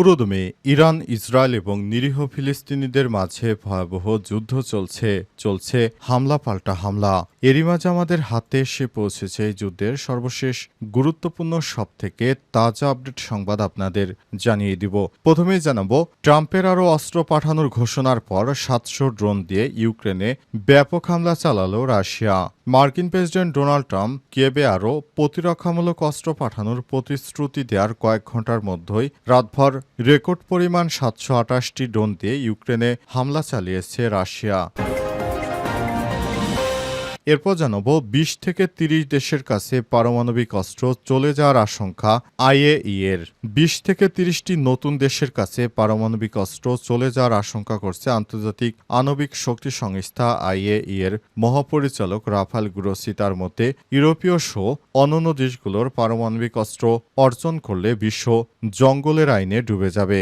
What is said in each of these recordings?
পুরোদমে Iran, Israel এবং নিরীহ ফিলিস্তিনিদের মাঝে ভয়াবহ যুদ্ধ চলছে চলছে হামলা পাল্টা হামলা। এরই মাঝে আমাদের হাতে এসে পৌঁছেছে যুদ্ধের সর্বশেষ গুরুত্বপূর্ণ সব থেকে তাজা আপডেট সংবাদ আপনাদের জানিয়ে দিব। প্রথমেই জানাব, ট্রাম্পের আরও অস্ত্র পাঠানোর ঘোষণার পর সাতশো ড্রোন দিয়ে ইউক্রেনে ব্যাপক হামলা চালালো রাশিয়া। মার্কিন প্রেসিডেন্ট ডোনাল্ড ট্রাম্প কিয়েবে আরও প্রতিরক্ষামূলক অস্ত্র পাঠানোর প্রতিশ্রুতি দেওয়ার কয়েক ঘণ্টার মধ্যেই রাতভর রেকর্ড পরিমাণ সাতশো আটাশটি ড্রোন দিয়ে ইউক্রেনে হামলা চালিয়েছে রাশিয়া। এরপর জানাব বিশ থেকে তিরিশ দেশের কাছে পারমাণবিক অস্ত্র চলে যাওয়ার আশঙ্কা আইএই এর। বিশ থেকে তিরিশটি নতুন দেশের কাছে পারমাণবিক অস্ত্র চলে যাওয়ার আশঙ্কা করছে আন্তর্জাতিক আণবিক শক্তি সংস্থা আইএই এর মহাপরিচালক রাফাল গ্রোসি। তার মতে, ইউরোপীয় সহ অন্যান্য দেশগুলোর পারমাণবিক অস্ত্র অর্জন করলে বিশ্ব জঙ্গলের আইনে ডুবে যাবে।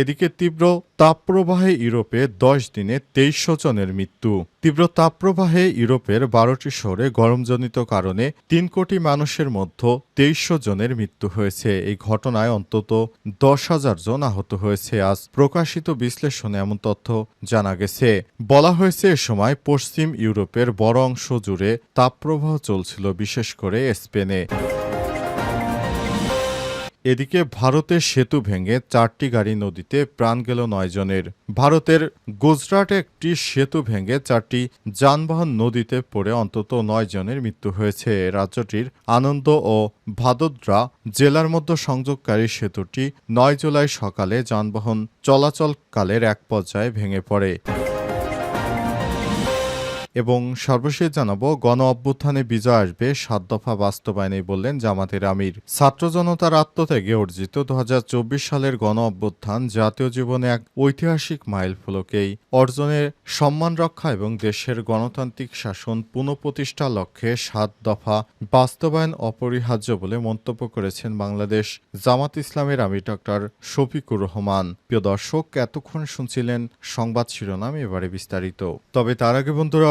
এদিকে তীব্র তাপপ্রবাহে ইউরোপে দশ দিনে তেইশশো জনের মৃত্যু। তীব্র তাপপ্রবাহে ইউরোপের বারোটি শহরে গরমজনিত কারণে তিন কোটি মানুষের মধ্যে তেইশশো জনের মৃত্যু হয়েছে। এই ঘটনায় অন্তত দশ হাজার জন আহত হয়েছে। আজ প্রকাশিত বিশ্লেষণে এমন তথ্য জানা গেছে। বলা হয়েছে, এ সময় পশ্চিম ইউরোপের বড় অংশ জুড়ে তাপপ্রবাহ চলছিল, বিশেষ করে স্পেনে। এদিকে ভারতের সেতু ভেঙে চারটি গাড়ি নদীতে প্রাণ গেল নয়জনের ভারতের গুজরাটে একটি সেতু ভেঙে চারটি যানবাহন নদীতে পড়ে অন্তত নয় জনের মৃত্যু হয়েছে। রাজ্যটির আনন্দ ও ভাদোদ্রা জেলার মধ্যে সংযোগকারী সেতুটি নয় জুলাই সকালে যানবাহন চলাচলকালের এক পর্যায়ে ভেঙে পড়ে। এবং সর্বশেষ জানাব, গণ অভ্যুত্থানে বিজয় আসবে, সাত দফা বাস্তবায়নে বললেন জামাতের আমির। ছাত্র জনতার আত্মত্যাগে অর্জিত দু হাজার চব্বিশ সালের গণ অভ্যুত্থান জাতীয় জীবনে এক ঐতিহাসিক মাইল ফলকেই অর্জনের সম্মান রক্ষা এবং দেশের গণতান্ত্রিক শাসন পুনঃপ্রতিষ্ঠার লক্ষ্যে সাত দফা বাস্তবায়ন অপরিহার্য বলে মন্তব্য করেছেন বাংলাদেশ জামাত ইসলামের আমির ডক্টর শফিকুর রহমান। প্রিয় দর্শক, এতক্ষণ শুনছিলেন সংবাদ শিরোনাম, এবারে বিস্তারিত। তবে তার আগে বন্ধুরা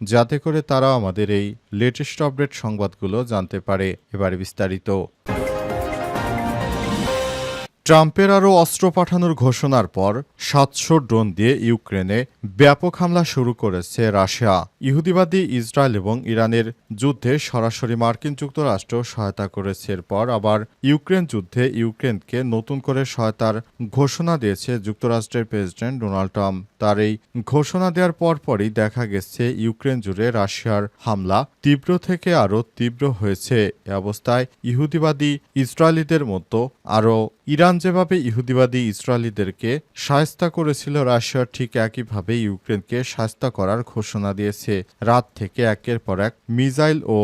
যাতে করে তারা আমাদের এই লেটেস্ট আপডেট সংবাদগুলো জানতে পারে। এবার বিস্তারিত। ট্রাম্পের আরও অস্ত্র পাঠানোর ঘোষণার পর সাতশো ড্রোন দিয়ে ইউক্রেনে ব্যাপক হামলা শুরু করেছে রাশিয়া। ইহুদিবাদী ইসরায়েল এবং ইরানের যুদ্ধে সরাসরি মার্কিন যুক্তরাষ্ট্র সহায়তা করেছে। এরপর আবার ইউক্রেন যুদ্ধে ইউক্রেনকে নতুন করে সহায়তার ঘোষণা দিয়েছে যুক্তরাষ্ট্রের প্রেসিডেন্ট ডোনাল্ড ট্রাম্প। তার এই ঘোষণা দেওয়ার পরপরই দেখা গেছে ইউক্রেন জুড়ে রাশিয়ার হামলা তীব্র থেকে আরও তীব্র হয়েছে। এ অবস্থায় ইহুদিবাদী ইসরায়েলিদের মতো আরও ইরান যেভাবে ইহুদিবাদী ইসরায়েলিদেরকে সায়স্তা করেছিল রাশিয়া ঠিক একইভাবে ইউক্রেনকে সায়স্তা করার ঘোষণা দিয়েছে। রাত থেকে একের পর এক মিসাইল ও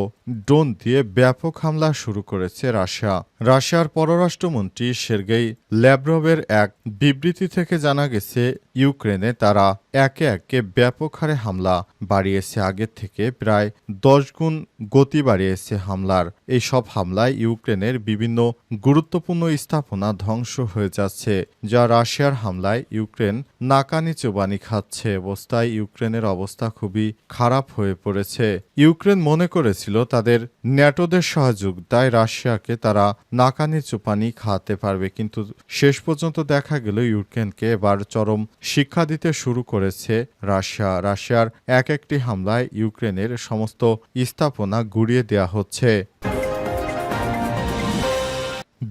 ড্রোন দিয়ে ব্যাপক হামলা শুরু করেছে রাশিয়া। রাশিয়ার পররাষ্ট্রমন্ত্রী সের্গেই ল্যাব্রভের এক বিবৃতি থেকে জানা গেছে, ইউক্রেনে তারা একে একে ব্যাপক হারে হামলা বাড়িয়েছে। আগের থেকে প্রায় দশ গুণ গতি বাড়িয়েছে হামলার। এই সব হামলায় ইউক্রেনের বিভিন্ন গুরুত্বপূর্ণ স্থাপনা ধ্বংস হয়ে যাচ্ছে, যা রাশিয়ার হামলায় ইউক্রেন নাকানি চোবানি খাচ্ছে। অবস্থায় ইউক্রেনের অবস্থা খুবই খারাপ হয়ে পড়েছে। ইউক্রেন মনে করেছিল তাদের ন্যাটোদের সহযোগিতায় রাশিয়াকে তারা নাকানি চোপানি খাওয়াতে পারবে, কিন্তু শেষ পর্যন্ত দেখা গেল ইউক্রেনকে এবার চরম শিক্ষা দিতে শুরু করেছে রাশিয়া। রাশিয়ার এক একটি হামলায় ইউক্রেনের সমস্ত স্থাপনা গুড়িয়ে দেওয়া হচ্ছে।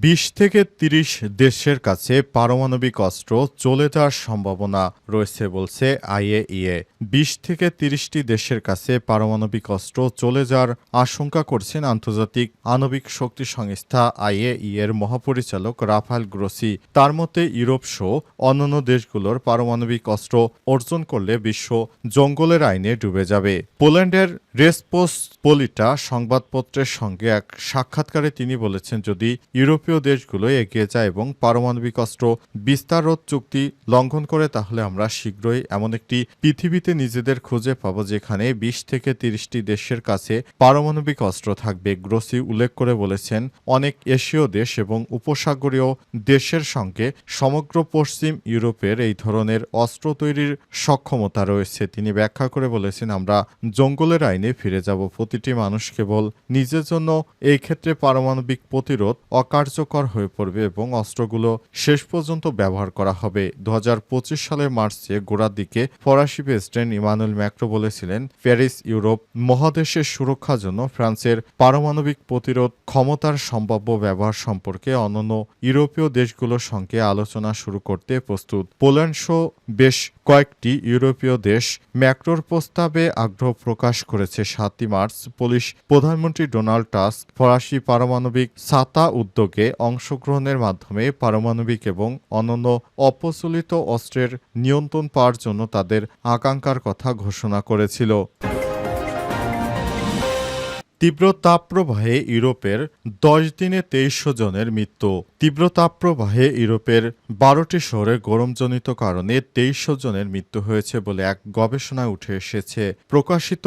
বিশ থেকে তিরিশ দেশের কাছে পারমাণবিক অস্ত্র চলে যাওয়ার সম্ভাবনা রয়েছে বলছে আইএইএ। বিশ থেকে তিরিশটি দেশের কাছে পারমাণবিক অস্ত্র চলে যাওয়ার আশঙ্কা করছেন আন্তর্জাতিক আণবিক শক্তি সংস্থা আইএই এর মহাপরিচালক রাফাল গ্রোসি। তার মতে, ইউরোপ সহ অন্যান্য দেশগুলোর পারমাণবিক অস্ত্র অর্জন করলে বিশ্ব জঙ্গলের আইনে ডুবে যাবে। পোল্যান্ডের রেসপোস পোলিটা সংবাদপত্রের সঙ্গে এক সাক্ষাৎকারে তিনি বলেছেন, যদি ইউরোপীয় দেশগুলো এগিয়ে যায় এবং পারমাণবিক অস্ত্র বিস্তারত চুক্তি লঙ্ঘন করে, তাহলে আমরা শীঘ্রই এমন একটি পৃথিবীতে নিজেদের খুঁজে পাবো যেখানে বিশ থেকে তিরিশটি দেশের কাছে পারমাণবিক অস্ত্র থাকবে, গ্রোসি উল্লেখ করে বলেছেন। অনেক এশীয় দেশ এবং উপসাগরীয় দেশের সঙ্গে সমগ্র পশ্চিম ইউরোপের এই ধরনের অস্ত্র তৈরির সক্ষমতা রয়েছে। তিনি ব্যাখ্যা করে বলেছেন, আমরা জঙ্গলের আইনে ফিরে যাব, প্রতিটি মানুষ কেবল নিজের জন্য এই ক্ষেত্রে পারমাণবিক প্রতিরোধ অকার্যকর হয়ে পড়বে এবং অস্ত্রগুলো শেষ পর্যন্ত ব্যবহার করা হবে। দু সালের মার্চে গোড়ার দিকে ফরাসি প্রেসিডেন্ট ইমানুয়েল ম্যাক্রো বলেছিলেন, প্যারিস ইউরোপ মহাদেশের সুরক্ষার জন্য ফ্রান্সের পারমাণবিক প্রতিরোধ ক্ষমতার সম্ভাব্য ব্যবহার সম্পর্কে অন্যান্য ইউরোপীয় দেশগুলোর সঙ্গে আলোচনা শুরু করতে প্রস্তুত। পোল্যান্ড সহ বেশ কয়েকটি ইউরোপীয় দেশ ম্যাক্রোর প্রস্তাবে আগ্রহ প্রকাশ করেছে। সাতই মার্চ পুলিশ প্রধানমন্ত্রী ডোনাল্ড টাস্ক ফরাসি পারমাণবিক সাতা উদ্যোগে অংশগ্রহণের মাধ্যমে পারমাণবিক এবং অনন্য অপ্রচলিত অস্ত্রের নিয়ন্ত্রণ পাওয়ার জন্য তাদের আকাঙ্ক্ষার কথা ঘোষণা করেছিল। তীব্র তাপপ্রবাহে ইউরোপের দশ দিনে তেইশশো জনের মৃত্যু। তীব্র তাপপ্রবাহে ইউরোপের বারোটি শহরে গরমজনিত কারণে তেইশশো জনের মৃত্যু হয়েছে বলে এক গবেষণায় উঠে এসেছে। প্রকাশিত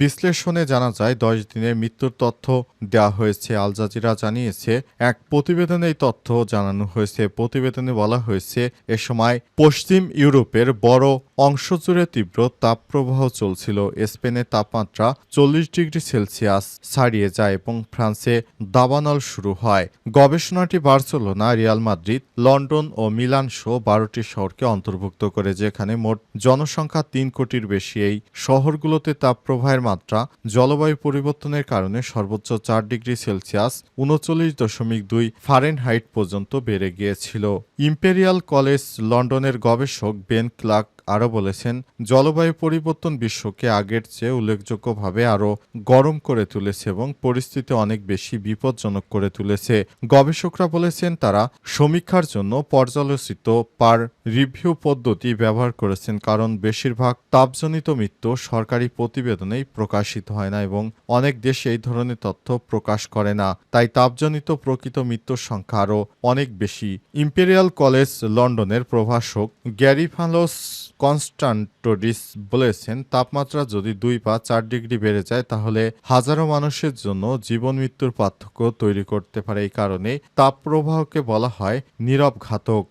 বিশ্লেষণে জানা যায়, দশ দিনের মৃত্যুর তথ্য দেওয়া হয়েছে। আল জাজিরা জানিয়েছে, এক প্রতিবেদনে এই তথ্য জানানো হয়েছে। প্রতিবেদনে বলা হয়েছে, এ সময় পশ্চিম ইউরোপের বড় অংশ জুড়ে তীব্র তাপপ্রবাহ চলছিল। স্পেনের তাপমাত্রা চল্লিশ ডিগ্রি সেলসিয়াস। ছাড়িয়ে যায় এবং ফ্রান্সে দাবানল শুরু হয়। গবেষণাটি বার্সেলোনা, রিয়াল মাদ্রিদ, লন্ডন ও মিলান সহ বারোটি শহরকে অন্তর্ভুক্ত করে, যেখানে মোট জনসংখ্যা তিন কোটির বেশি। এই শহরগুলোতে তাপপ্রবাহের মাত্রা জলবায়ু পরিবর্তনের কারণে সর্বোচ্চ চার ডিগ্রি সেলসিয়াস, উনচল্লিশ দশমিক দুই ফারেনহাইট পর্যন্ত বেড়ে গিয়েছিল। ইম্পেরিয়াল কলেজ লন্ডনের গবেষক বেন ক্লার্ক আরও বলেছেন, জলবায়ু পরিবর্তন বিশ্বকে আগের চেয়ে উল্লেখযোগ্যভাবে আরও গরম করে তুলেছে এবং পরিস্থিতি অনেক বেশি বিপজ্জনক করে তুলেছে। গবেষকরা বলেছেন, তারা সমীক্ষার জন্য পর্যালোচিত পার রিভিউ পদ্ধতি ব্যবহার করেছেন, কারণ বেশিরভাগ তাপজনিত মৃত্যু সরকারি প্রতিবেদনেই প্রকাশিত হয় না এবং অনেক দেশ এই ধরনের তথ্য প্রকাশ করে না। তাই তাপজনিত প্রকৃত মৃত্যুর সংখ্যা আরও অনেক বেশি। ইম্পেরিয়াল কলেজ লন্ডনের প্রভাষক গ্যারি ফালোস কনস্টান্টোডিস বলেছেন, তাপমাত্রা যদি দুই বা চার ডিগ্রি বেড়ে যায়, তাহলে হাজারো মানুষের জন্য জীবন মৃত্যুর পার্থক্য তৈরি করতে পারে। এই কারণে তাপপ্রবাহকে বলা হয় নীরব ঘাতক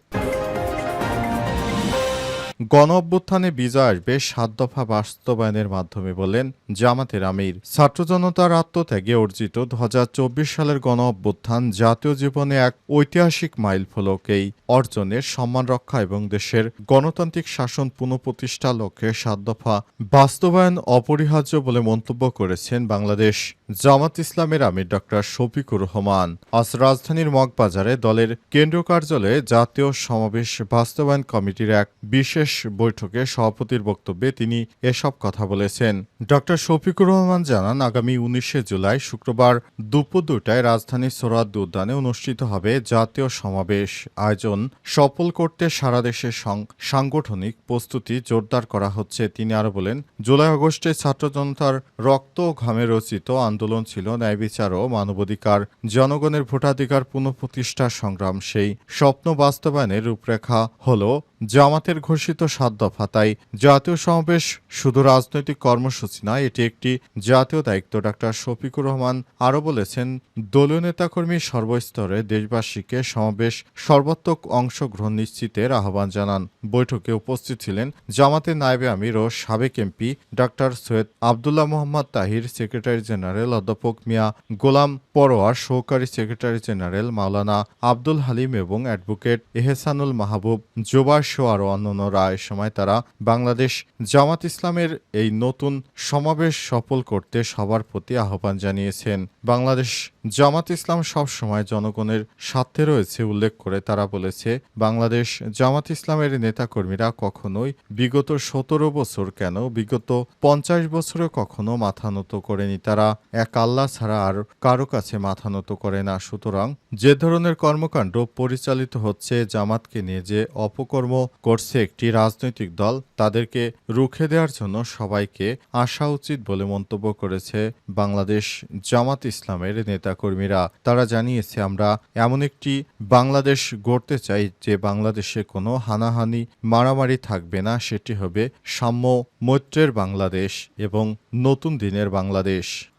গণ অভ্যুত্থানে বিজয় আসবে সাত দফা বাস্তবায়নের মাধ্যমে বলেন জামাতের আমির। ছাত্র জনতার আত্মত্যাগে অর্জিত দু হাজার চব্বিশ সালের গণ অভ্যুত্থান জাতীয় জীবনে এক ঐতিহাসিক মাইল ফলক এই অর্জনের সম্মান রক্ষা এবং দেশের গণতান্ত্রিক শাসন পুনঃপ্রতিষ্ঠা লক্ষ্যে সাত দফা বাস্তবায়ন অপরিহার্য বলে মন্তব্য করেছেন বাংলাদেশ। জামাত ইসলামের আমির ডক্টর শফিকুর রহমান আজ রাজধানীর মগবাজারে দলের কেন্দ্রীয় কার্যালয়ে জাতীয় সমাবেশ বাস্তবায়ন কমিটির এক বিশেষ বৈঠকে সভাপতির বক্তব্যে তিনি এসব কথা বলেছেন। ডক্টর শফিকুর রহমান জানান, আগামী উনিশে জুলাই শুক্রবার দুপুর দুটায় রাজধানীর সোরাদ উদ্যানে অনুষ্ঠিত হবে জাতীয় সমাবেশ। আয়োজন সফল করতে সারা দেশে সং- সাংগঠনিক প্রস্তুতি জোরদার করা হচ্ছে। তিনি আরও বলেন, জুলাই আগস্টে ছাত্র জনতার রক্ত ঘামে রচিত আন্দোলন ছিল ন্যায় বিচার ও মানবাধিকার। জনগণের ভোটাধিকার পুনঃপ্রতিষ্ঠার সংগ্রাম সেই স্বপ্ন বাস্তবায়নের রূপরেখা হল জামাতের ঘোষিত সাত দফা। তাই জাতীয় সমাবেশ শুধু রাজনৈতিক কর্মসূচি নয়, এটি একটি জাতীয় দায়িত্ব। ডাক্তার শফিকুর রহমান আরও বলেছেন, দলীয় নেতাকর্মী সর্বস্তরে দেশবাসীকে সমাবেশ সর্বাত্মক অংশগ্রহণ নিশ্চিতের আহ্বান জানান। বৈঠকে উপস্থিত ছিলেন জামাতের নায়েবে আমির ও সাবেক MP doctor Syed Abdullah Mohammad Tahir, secretary general অধ্যাপক মিয়া গোলাম পরোয়ার, সহকারী সেক্রেটারি জেনারেল মাওলানা আব্দুল হালিম এবং অ্যাডভোকেট এহসানুল মাহবুব জোবাস সহ আরও অন্যান্যরা এ সময় তারা বাংলাদেশ জামাত ইসলামের এই নতুন সমাবেশ সফল করতে সবার প্রতি আহ্বান জানিয়েছেন। বাংলাদেশ জামাত ইসলাম সবসময় জনগণের স্বার্থে রয়েছে উল্লেখ করে তারা বলেছে, বাংলাদেশ জামাত ইসলামের নেতাকর্মীরা কখনোই বিগত সতেরো বছর কেন, বিগত পঞ্চাশ বছরে কখনো মাথা নত করেনি তারা, এক আল্লাহ ছাড়া আর কারও কাছে মাথা নত করে না। সুতরাং যে ধরনের কর্মকাণ্ড পরিচালিত হচ্ছে জামাতকে নিয়ে যে অপকর্ম করছে একটি রাজনৈতিক দল, তাদেরকে রুখে দেওয়ার জন্য সবাইকে আসা উচিত বলে মন্তব্য করেছে বাংলাদেশ জামাত ইসলামের নেতাকর্মীরা। তারা জানিয়েছে, আমরা এমন একটি বাংলাদেশ গড়তে চাই যে বাংলাদেশে কোনো হানাহানি, মারামারি থাকবে না। সেটি হবে সাম্য মৈত্রের বাংলাদেশ এবং নতুন দিনের বাংলাদেশ।